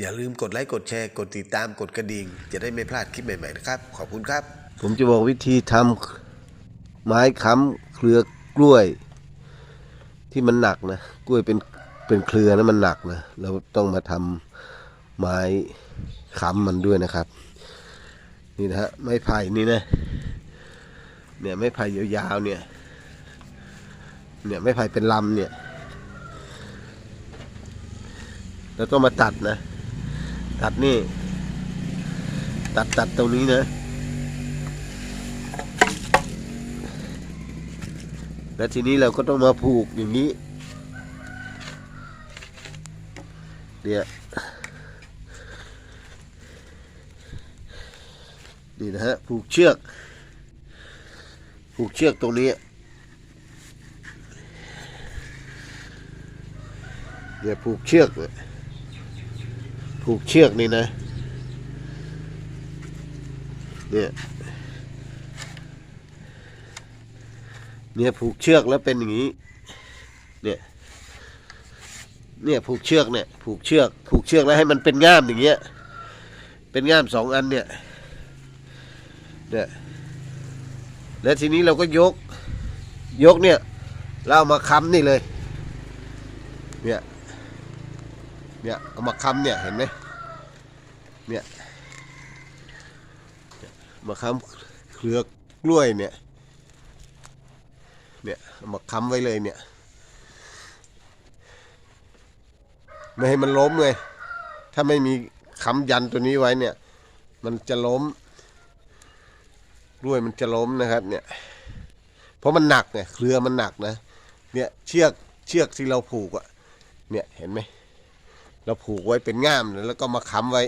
อย่าลืมกดไลค์ กดแชร์ กดติดตาม กดกระดิ่ง จะได้ไม่พลาดคลิปใหม่ๆนะครับ ขอบคุณครับ ผมจะบอกวิธีทำไม้ค้ำเครือกล้วย ที่มันหนักนะ กล้วยเป็นเป็นเครือนะมันหนักนะ เราต้องมาทำไม้ค้ำมันด้วยนะครับ นี่นะฮะไม้ไผ่นี่นะ เนี่ยไม้ไผ่ยาวๆเนี่ย เนี่ยไม้ไผ่เป็นลำเนี่ยแล้วต้องมาตัดนะ ตัดนี่ ตัดตัดตรงนี้นะ แล้วทีนี้เราก็ต้องมาผูกอย่างนี้ เนี่ย นี่นะฮะ ผูกเชือก ผูกเชือกตรงนี้เนี่ยผูกเชือกเนี่ย ผูกเชือกนี่นะ เนี่ยเนี่ยผูกเชือกแล้วเป็นอย่างนี้ เนี่ยเนี่ยผูกเชือกเนี่ยผูกเชือกผูกเชือกแล้วให้มันเป็นง่ามอย่างเงี้ย เป็นง่ามสองอันเนี่ยเนี่ยแล้วทีนี้เราก็ยก ยกเนี่ยแล้วเอามาค้ำนี่เลย เนี่ย เนี่ยเอามาค้ำเนี่ยเห็นไหมเนี่ยมาค้ำเครือกล้วยเนี่ยเนี่ยเอามาค้ำไว้เลยเนี่ยไม่ให้มันล้มเลยถ้าไม่มีค้ำยันตัวนี้ไว้เนี่ย มันจะล้มด้วยมันจะล้มนะครับ เนี่ย เพราะมันหนักเนี่ยเครือมันหนักนะ เนี่ยเชือกเชือกที่เราผูกอะเนี่ยเห็นไหม เราผูกไว้เป็นง่ามแล้วก็มาค้ำไว้